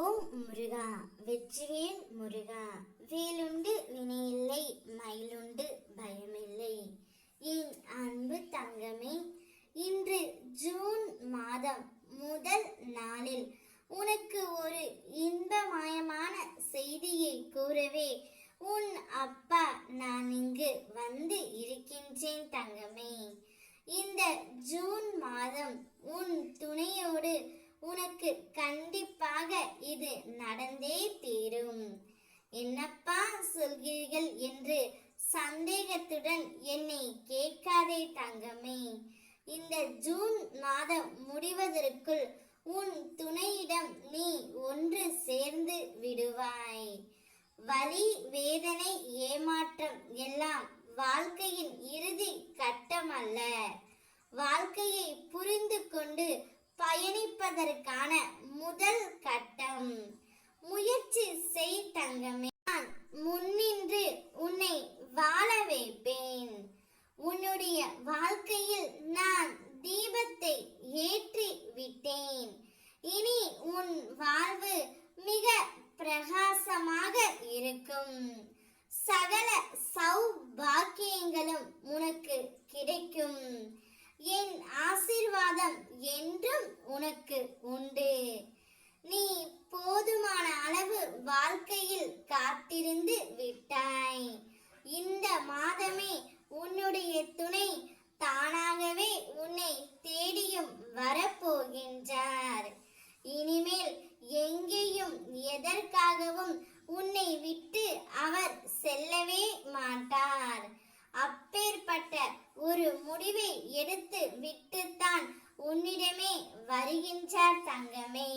ஓம் முருகா வெற்றிவேல் முருகா வேலுண்டு வினையில்லை மயிலுண்டு பயமில்லை. என் அன்பு தங்கமே இன்று ஜூன் மாதம் முதல் நாளில் உனக்கு ஒரு இன்பமயமான செய்தியை கூறவே உன் அப்பா நான் இங்கு வந்து இருக்கின்றேன் தங்கமே. இந்த ஜூன் மாதம் உன் துணையோடு உனக்கு கண்டிப்பாக இது நடந்தே தீரும். என்னப்பா சொல்கிறீர்கள் என்று சந்தேகத்துடன் என்னை கேட்காதே தங்கமே. இந்த ஜூன் மாதம் முடிவதற்குள் உன் துணையிடம் நீ ஒன்று சேர்ந்து விடுவாய். வலி வேதனை ஏமாற்றம் எல்லாம் வாழ்க்கையின் இறுதி கட்டமல்ல. வாழ்க்கையை புரிந்து கொண்டு பயணிப்பதற்கான முதல் கட்டம். முயற்சி செய் தங்கமே. நான் முன்னின்று உன்னை வாழ வைப்பேன். உன்னுடைய வாழ்க்கையில் நான் தீபத்தை ஏற்றி விட்டேன். இனி உன் வாழ்வு மிக பிரகாசமாக இருக்கும். சகல உனக்கு உண்டு. நீ போதுமான அளவு வாழ்க்கையில் காத்திருந்து விட்டாய். இந்த மாதமே உன்னுடைய துணை தானாகவே உன்னை தேடியும் வரப்போகின்றார். இனிமேல் எங்கேயும் எதற்காகவும் உன்னை விட்டு அவர் செல்லவே மாட்டார். அப்பேற்பட்ட ஒரு முடிவை எடுத்து விட்டுத்தான் உன்னிடமே வருகின்றார் தங்கமே.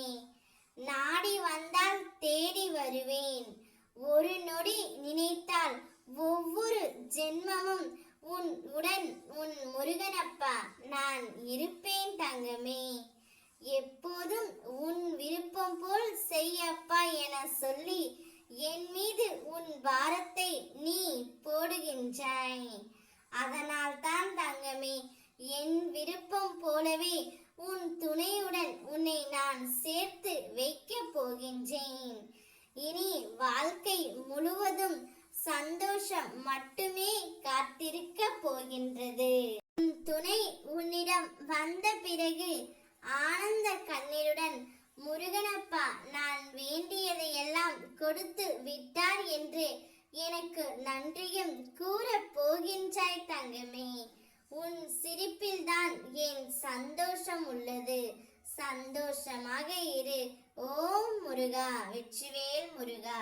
நாடி வந்தால் தேடி வருவேன். ஒரு நொடி நினைத்தால் ஒவ்வொரு ஜென்மமும் உன் உடன் உன் முருகனப்பா நான் இருப்பேன் தங்கமே. எப்போதும் உன் விருப்பம் போல் செய்யப்பா என சொல்லி என் மீது உன் பாரத்தை நீ போடுகின்றாய். அதனால் தான் தங்கமே என் விருப்பம் போலவே உன் துணையுடன் உன்னை நான் சேர்த்து வைக்க போகின்றேன் இனி வாழ்க்கை முழுவதும் சந்தோஷம் மட்டுமே காத்திருக்க போகின்றது. உன் துணை உன்னிடம் வந்த பிறகு ஆனந்த கண்ணீருடன் முருகனப்பா நான் வேண்டியதையெல்லாம் கொடுத்து விட்டார் என்று எனக்கு நன்றியும் கூற போகின்றாய் தங்கமே. உன் சிரிப்பில்தான் என் சந்தோஷம் உள்ளது. சந்தோஷமாக இரு. ஓம் முருகா வெற்றிவேல் முருகா.